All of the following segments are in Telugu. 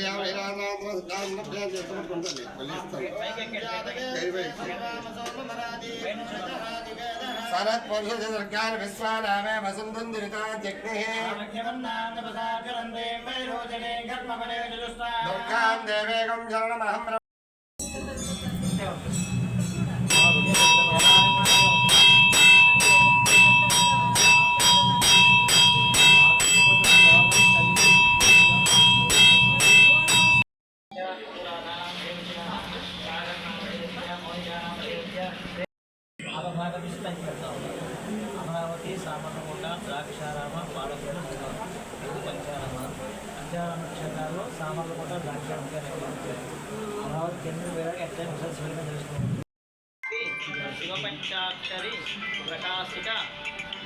యాభై రాజాంధ్రప్రదేశ్ ఉంటుంది సనత్ పురుషదుర్గాన్ విశ్వానామే వసుంధుందిరితా జగ్నిః దుర్గాం దేవేగం శరణమహం ప్ర- అమరావతి సామర్లకోట ద్రాక్షారామ పాలకొండ ఇది పంచారామ. పంచారామ నక్షత్రాలు సామర్లకోట ద్రాక్షారామ అమరావతి కేంద్రం వేరే ఎట్లా విశ్వాసంగా తెలుసుకుంటుంది శివపంచాక్షరి ప్రకాశిక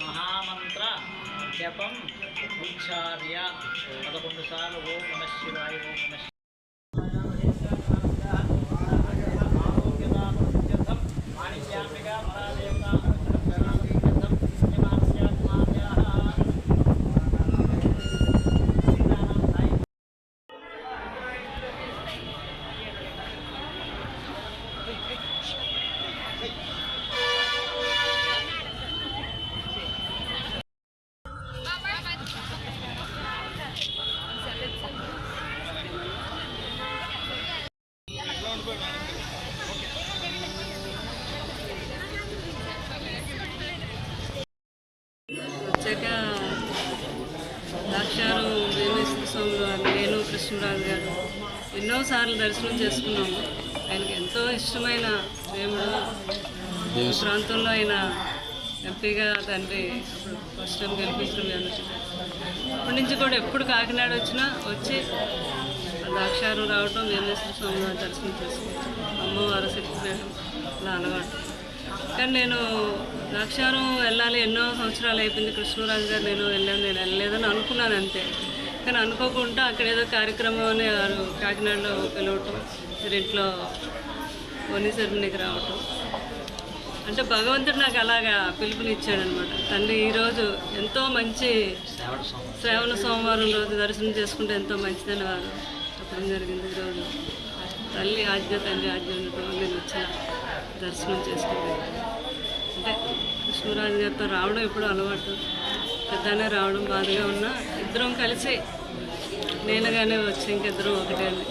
మహామంత్ర జపం ఉచ్చార్య పదకొండు సార్లు ఓం నమ శివాయ ఓం నమ వచ్చాక ద్రాక్షారం వేమేశ్వర స్వామి వారు నేను కృష్ణరాజు గారు ఎన్నోసార్లు దర్శనం చేసుకున్నాము. ఆయనకి ఎంతో ఇష్టమైన దేవుడు ప్రాంతంలో ఆయన ఎంపీగా తండ్రి అప్పుడు ఫస్ట్ టైం జరుగుతుంది అప్పటి నుంచి కూడా ఎప్పుడు కాకినాడ వచ్చినా వచ్చి ద్రాక్షారం రావటం వేమేశ్వర స్వామి వారి దర్శనం చేసుకుంటాం. అమ్మవారు శక్తిపీఠం అలా అలవాటు. కానీ నేను ద్రాక్షారం వెళ్ళాలి ఎన్నో సంవత్సరాలు అయిపోయింది. కృష్ణరాజు గారు నేను వెళ్ళాను నేను వెళ్ళలేదని అనుకున్నాను అంతే. కానీ అనుకోకుండా అక్కడ ఏదో కార్యక్రమం అని వారు కాకినాడలో పిలవటం మరి ఇంట్లో వని రావటం. అంటే భగవంతుడు నాకు అలాగా పిలుపునిచ్చాడనమాట. తండ్రి ఈరోజు ఎంతో మంచి శ్రావణ సోమవారం రోజు దర్శనం చేసుకుంటే ఎంతో మంచిదని వారు చెప్పడం జరిగింది. ఈరోజు తల్లి ఆజ్ఞ తండ్రి ఆజ్ఞ ఉండటం నేను వచ్చిన దర్శనం చేసుకుంది. అంటే కృష్ణరాజు గారితో రావడం ఎప్పుడు అలవాటు. పెద్దనే రావడం బాధగా ఉన్నా ఇద్దరం కలిసి నేనుగానే వచ్చి ఇంకిద్దరం ఒకటే అని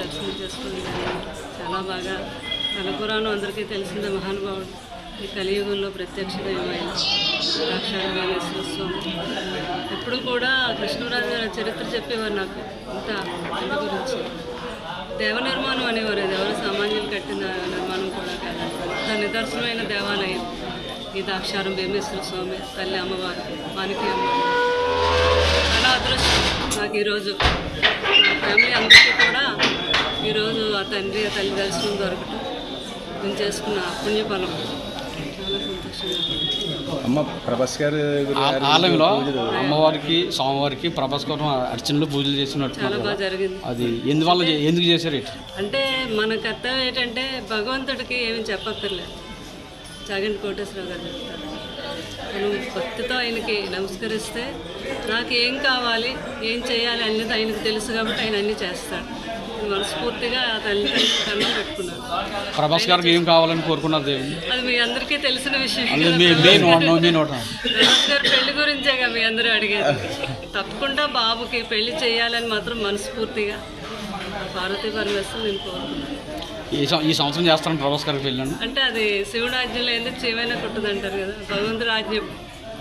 దర్శనం చేసుకుని చాలా బాగా తలపురాణం అందరికీ తెలిసిందే మహానుభావుడు. ఈ కలియుగంలో ప్రత్యక్ష దైవమైన ఎప్పుడు కూడా కృష్ణరాజు గారి చరిత్ర చెప్పేవారు నాకు ఇంత ఆయన గురించి. దేవ నిర్మాణం అనేవారు అది ఎవరు సామాన్యులు కట్టిన నిర్మాణం కూడా కాదు. అంత నిదర్శనమైన దేవాలయం ఈ దాక్షారం భీమేశ్వర స్వామి తల్లి అమ్మవారు మానికి అమ్మవారు చాలా అదృష్టం నాకు ఈరోజు ఫ్యామిలీ అందరికీ కూడా ఈరోజు ఆ తండ్రి ఆ తల్లి దర్శనం దొరకటం నేను చేసుకున్న పుణ్యఫలం. చాలా సంతోషంగా ఉంది. అమ్మ ప్రభాస్ గారు ఆ- ఆలయంలో అమ్మవారికి స్వామివారికి ప్రభాస్ కోసం అర్చనలు పూజలు చేసినట్టు చాలా బాగా జరిగింది. అది ఎందువల్ల ఎందుకు చేశారు ఇట్లా? అంటే మన కర్తవ్యం ఏంటంటే భగవంతుడికి ఏమి చెప్పక్కర్లేదు. చాగంటి కోటేశ్వరరావు గారు చెప్తారు. మనం భక్తితో ఆయనకి నమస్కరిస్తే నాకు ఏం కావాలి ఏం చేయాలి అన్నది ఆయనకు తెలుసు కాబట్టి ఆయన అన్నీ చేస్తాడు. మనస్ఫూర్తిగా పెట్టుకున్నాను ప్రభాస్ గారికి ఏం కావాలని కోరుకున్నారు దేవుని అది మీ అందరికీ తెలిసిన విషయం ప్రభాస్ గారు. పెళ్ళి గురించేగా మీ అందరూ అడిగారు తప్పకుండా బాబుకి పెళ్ళి చేయాలని మాత్రం మనస్ఫూర్తిగా పార్వతీ పరమేశ్వరం నేను కోరుకున్నాను ఈ సంవత్సరం చేస్తాను ప్రభాస్ గారికి వెళ్ళాను అంటే అది శివుడు ఆజ్ఞలో ఎందుకు చేయమైనా కుట్టదు అంటారు కదా భగవంతుడు ఆజ్ఞ.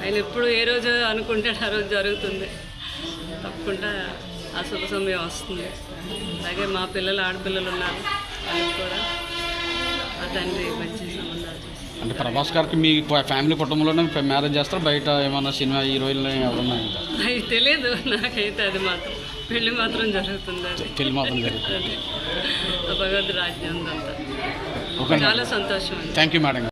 ఆయన ఎప్పుడు ఏ రోజు అనుకుంటే ఆ రోజు జరుగుతుంది. తప్పకుండా ఆ శుభ సమయం వస్తుంది. అలాగే మా పిల్లలు ఆడపిల్లలు ఉన్నారు. వాళ్ళకి కూడా ఆ తండ్రి మంచి సంబంధాలు అంటే ప్రభాస్ గారికి మీ ఫ్యామిలీ కుటుంబంలోనే మ్యారేజ్ చేస్తారు? బయట ఏమన్నా సినిమా హీరోయిన్లు ఎవరన్నా తెలియదు నాకైతే అది మాత్రం పెళ్ళి మాత్రం జరుగుతుంది పెళ్ళి మాత్రం జరుగుతుంది. ఉందంతా ఓకే చాలా సంతోషం థ్యాంక్ యూ మేడం.